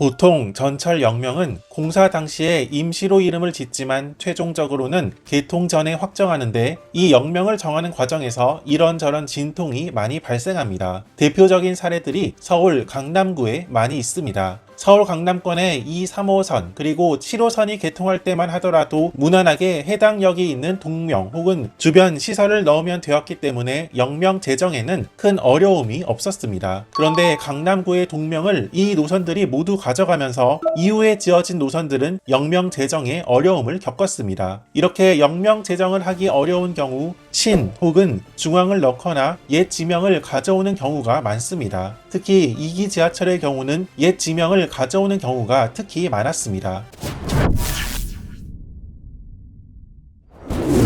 보통 전철 영명은 공사 당시에 임시로 이름을 짓지만 최종적으로는 개통 전에 확정하는데 이 영명을 정하는 과정에서 이런저런 진통이 많이 발생합니다. 대표적인 사례들이 서울 강남구에 많이 있습니다. 서울 강남권의 2, 3호선 그리고 7호선이 개통할 때만 하더라도 무난하게 해당 역이 있는 동명 혹은 주변 시설을 넣으면 되었기 때문에 영명 제정에는 큰 어려움이 없었습니다. 그런데 강남구의 동명을 이 노선들이 모두 가져가면서 이후에 지어진 노선들은 영명 제정에 어려움을 겪었습니다. 이렇게 영명 제정을 하기 어려운 경우 신 혹은 중앙을 넣거나 옛 지명을 가져오는 경우가 많습니다. 특히 2기 지하철의 경우는 옛 지명을 가져오는 경우가 특히 많았습니다.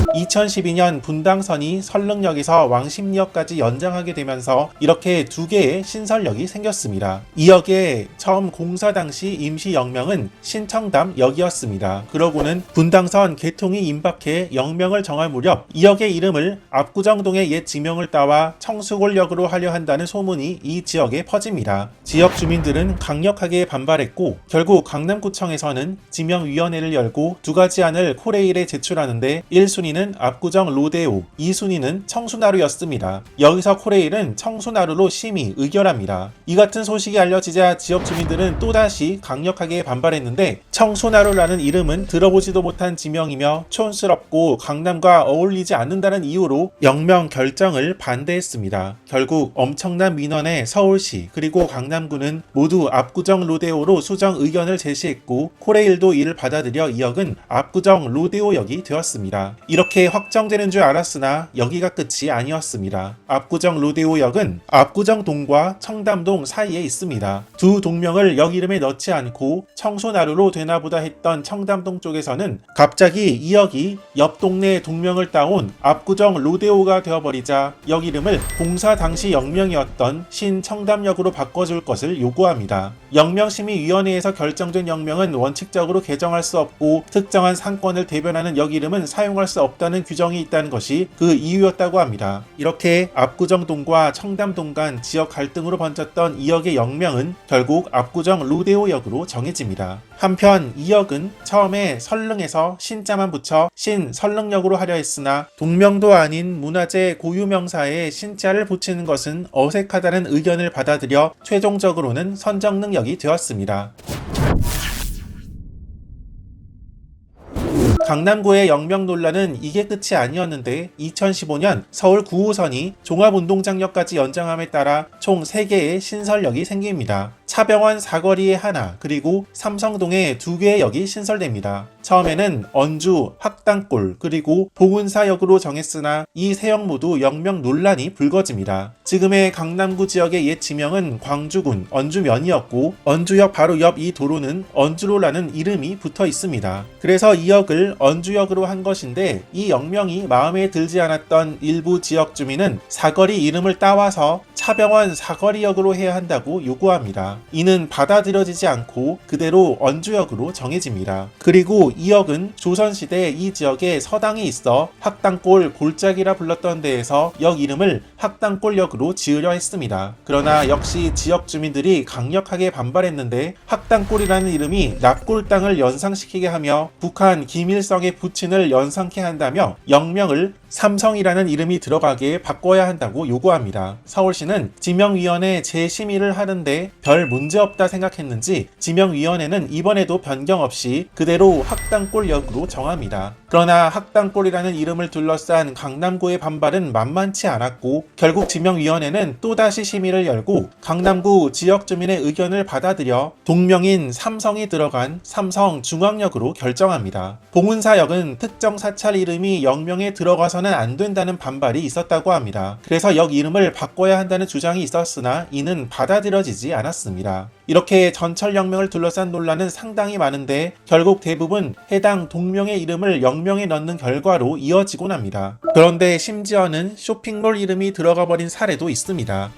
2012년 분당선이 설릉역에서 왕십리역까지 연장하게 되면서 이렇게 두 개의 신설역이 생겼습니다. 이 역의 처음 공사 당시 임시 역명은 신청담역이었습니다. 그러고는 분당선 개통이 임박해 역명을 정할 무렵 이 역의 이름을 압구정동의 옛 지명을 따와 청수골역으로 하려 한다는 소문이 이 지역에 퍼집니다. 지역 주민들은 강력하게 반발했고 결국 강남구청에서는 지명위원회를 열고 두 가지 안을 코레일에 제출하는데 1순위 는 압구정 로데오, 2순위는 청수나루였습니다. 여기서 코레일은 청수나루로 심의 의결합니다. 이 같은 소식이 알려지자 지역 주민들은 또다시 강력하게 반발했는데 청수나루라는 이름은 들어보지도 못한 지명이며 촌스럽고 강남과 어울리지 않는다는 이유로 영명 결정을 반대했습니다. 결국 엄청난 민원에 서울시 그리고 강남구는 모두 압구정 로데오로 수정 의견을 제시했고 코레일도 이를 받아들여 이 역은 압구정 로데오역이 되었습니다. 이 렇게 확정되는 줄 알았으나 여기가 끝이 아니었습니다. 압구정 로데오역은 압구정 동과 청담동 사이에 있습니다. 두 동명을 역 이름에 넣지 않고 청소나루로 되나보다 했던 청담동 쪽에서는 갑자기 이 역이 옆 동네 동명을 따온 압구정 로데오가 되어버리자 역 이름을 공사 당시 역명이었던 신청담역으로 바꿔줄 것을 요구합니다. 역명심의위원회에서 결정된 역명은 원칙적으로 개정할 수 없고 특정한 상권을 대변하는 역 이름은 사용할 수 없 다는 규정이 있다는 것이 그 이유였다고 합니다. 이렇게 압구정동과 청담동 간 지역 갈등으로 번졌던 이 역의 역명은 결국 압구정 로데오역으로 정해집니다. 한편 이 역은 처음에 설릉에서 신자만 붙여 신설릉역으로 하려 했으나 동명도 아닌 문화재 고유명사에 신자를 붙이는 것은 어색하다는 의견을 받아들여 최종적으로는 선정릉역이 되었습니다. 강남구의 영명 논란은 이게 끝이 아니었는데 2015년 서울 9호선이 종합운동장역까지 연장함에 따라 총 3개의 신설역이 생깁니다. 차병원 사거리에 하나 그리고 삼성동에 두 개의 역이 신설됩니다. 처음에는 언주, 학당골 그리고 봉은사역으로 정했으나 이 세 역 모두 역명 논란이 불거집니다. 지금의 강남구 지역의 옛 지명은 광주군 언주면이었고 언주역 바로 옆 이 도로는 언주로라는 이름이 붙어 있습니다. 그래서 이 역을 언주역으로 한 것인데 이 역명이 마음에 들지 않았던 일부 지역 주민은 사거리 이름을 따와서 차병원 사거리역으로 해야 한다고 요구합니다. 이는 받아들여지지 않고 그대로 언주역으로 정해집니다. 그리고 이 역은 조선시대 이 지역에 서당이 있어 학당골 골짜기라 불렀던 데에서 역 이름을 학당골역으로 지으려 했습니다. 그러나 역시 지역 주민들이 강력하게 반발했는데 학당골이라는 이름이 납골 땅을 연상시키게 하며 북한 김일성의 부친을 연상케 한다며 역명을 삼성이라는 이름이 들어가게 바꿔야 한다고 요구합니다. 서울시는 지명위원회 재심의를 하는데 별 문제 없다 생각했는지 지명위원회는 이번에도 변경 없이 그대로 학당골역으로 정합니다. 그러나 학당골이라는 이름을 둘러싼 강남구의 반발은 만만치 않았고 결국 지명위원회는 또다시 심의를 열고 강남구 지역 주민의 의견을 받아들여 동명인 삼성이 들어간 삼성 중앙역으로 결정합니다. 봉은사역은 특정 사찰 이름이 역명에 들어가서는 안 된다는 반발이 있었다고 합니다. 그래서 역 이름을 바꿔야 한다는 주장이 있었으나 이는 받아들여지지 않았습니다. 이렇게 전철역명을 둘러싼 논란은 상당히 많은데 결국 대부분 해당 동명의 이름을 역명에 넣는 결과로 이어지곤 합니다. 그런데 심지어는 쇼핑몰 이름이 들어가 버린 사례도 있습니다.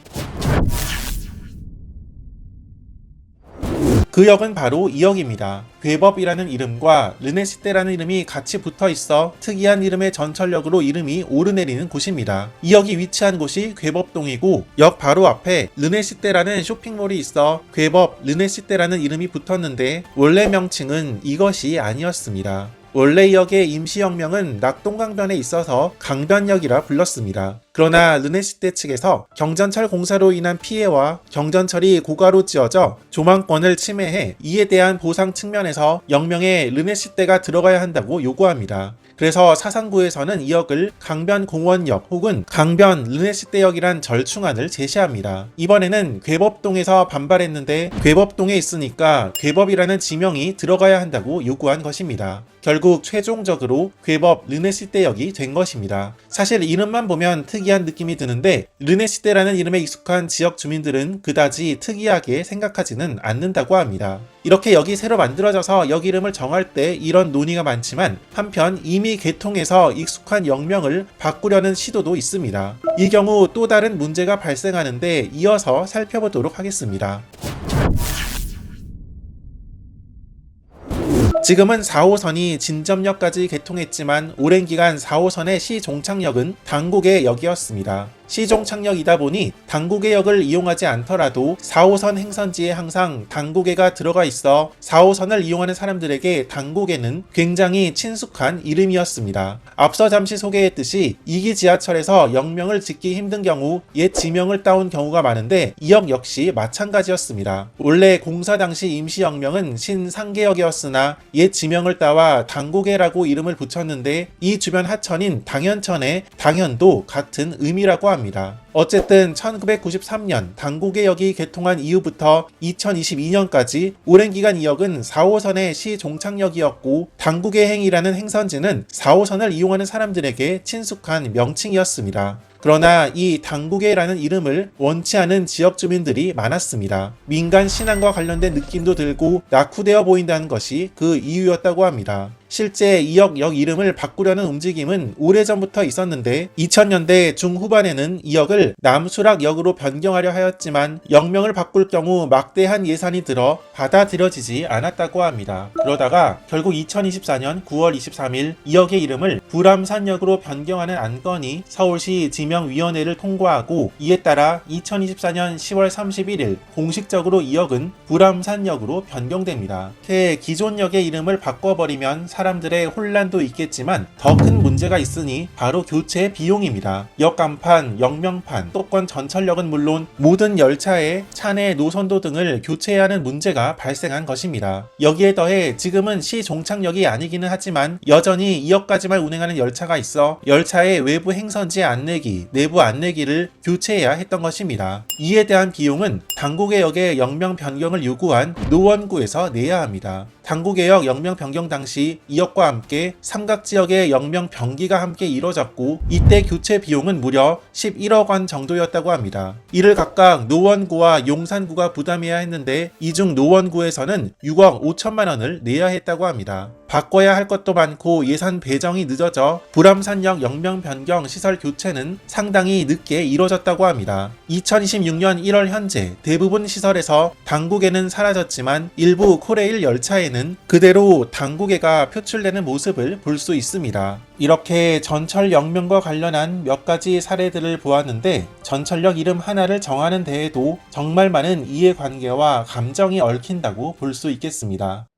그 역은 바로 이 역입니다. 괴법이라는 이름과 르네시대라는 이름이 같이 붙어 있어 특이한 이름의 전철역으로 이름이 오르내리는 곳입니다. 이 역이 위치한 곳이 괴법동이고 역 바로 앞에 르네시대라는 쇼핑몰이 있어 괴법 르네시대라는 이름이 붙었는데 원래 명칭은 이것이 아니었습니다. 원래 이 역의 임시역명은 낙동강변에 있어서 강변역이라 불렀습니다. 그러나 르네시대 측에서 경전철 공사로 인한 피해와 경전철이 고가로 지어져 조망권을 침해해 이에 대한 보상 측면에서 역명에 르네시대가 들어가야 한다고 요구합니다. 그래서 사상구에서는 이 역을 강변공원역 혹은 강변 르네시대역이란 절충안을 제시합니다. 이번에는 괴법동에서 반발했는데 괴법동에 있으니까 괴법이라는 지명이 들어가야 한다고 요구한 것입니다. 결국 최종적으로 괴법 르네시대역이 된 것입니다. 사실 이름만 보면 특이 한 느낌이 드는데 르네시대라는 이름에 익숙한 지역 주민들은 그다지 특이하게 생각하지는 않는다고 합니다. 이렇게 역이 새로 만들어져서 역 이름을 정할 때 이런 논의가 많지만 한편 이미 개통해서 익숙한 역명을 바꾸려는 시도도 있습니다. 이 경우 또 다른 문제가 발생하는데 이어서 살펴보도록 하겠습니다. 지금은 4호선이 진점역까지 개통했지만 오랜 기간 4호선의 시종착역은 당국의 역이었습니다. 시종착역이다 보니 당국의 역을 이용하지 않더라도 4호선 행선지에 항상 당국에가 들어가 있어 4호선을 이용하는 사람들에게 당국에는 굉장히 친숙한 이름이었습니다. 앞서 잠시 소개했듯이 이기 지하철에서 역명을 짓기 힘든 경우 옛 지명을 따온 경우가 많은데 이 역 역시 마찬가지였습니다. 원래 공사 당시 임시 역명은 신상계역이었으나 옛 지명을 따와 당국에라고 이름을 붙였는데 이 주변 하천인 당연천의 당연도 같은 의미라고 합니다. 어쨌든 1993년 당국의역이 개통한 이후부터 2022년까지 오랜 기간 이 역은 4호선의 시 종착역이었고 당국의 행이라는 행선지는 4호선을 이용하는 사람들에게 친숙한 명칭이었습니다. 그러나 이 당국의라는 이름을 원치 않은 지역 주민들이 많았습니다. 민간 신앙과 관련된 느낌도 들고 낙후되어 보인다는 것이 그 이유였다고 합니다. 실제 이역 역 이름을 바꾸려는 움직임은 오래전부터 있었는데 2000년대 중후반에는 이 역을 남수락역으로 변경하려 하였지만 역명을 바꿀 경우 막대한 예산이 들어 받아들여지지 않았다고 합니다. 그러다가 결국 2024년 9월 23일 이 역의 이름을 불암산역으로 변경하는 안건이 서울시 지명위원회를 통과하고 이에 따라 2024년 10월 31일 공식적으로 이 역은 불암산역으로 변경됩니다. 기존 역의 이름을 바꿔버리면 사 람들의 혼란도 있겠지만 더 큰 문제가 있으니 바로 교체 비용입니다. 역 간판, 역명판, 또권 전철역은 물론 모든 열차의 차내 노선도 등을 교체해야 하는 문제가 발생한 것입니다. 여기에 더해 지금은 시 종착역이 아니기는 하지만 여전히 2역까지만 운행하는 열차가 있어 열차의 외부 행선지 안내기, 내부 안내기를 교체해야 했던 것입니다. 이에 대한 비용은 당국의 역의 역명 변경을 요구한 노원구에서 내야 합니다. 당국의역 역명 변경 당시 2역과 함께 삼각지역의 역명 변기가 함께 이뤄졌고 이때 교체 비용은 무려 11억 원 정도였다고 합니다. 이를 각각 노원구와 용산구가 부담해야 했는데 이중 노원구에서는 6억 5천만 원을 내야 했다고 합니다. 바꿔야 할 것도 많고 예산 배정이 늦어져 불암산역 역명 변경 시설 교체는 상당히 늦게 이뤄졌다고 합니다. 2026년 1월 현재 대부분 시설에서 당국에는 사라졌지만 일부 코레일 열차에는 그대로 당국에가 표출되는 모습을 볼 수 있습니다. 이렇게 전철 역명과 관련한 몇 가지 사례들을 보았는데 전철역 이름 하나를 정하는 데에도 정말 많은 이해관계와 감정이 얽힌다고 볼 수 있겠습니다.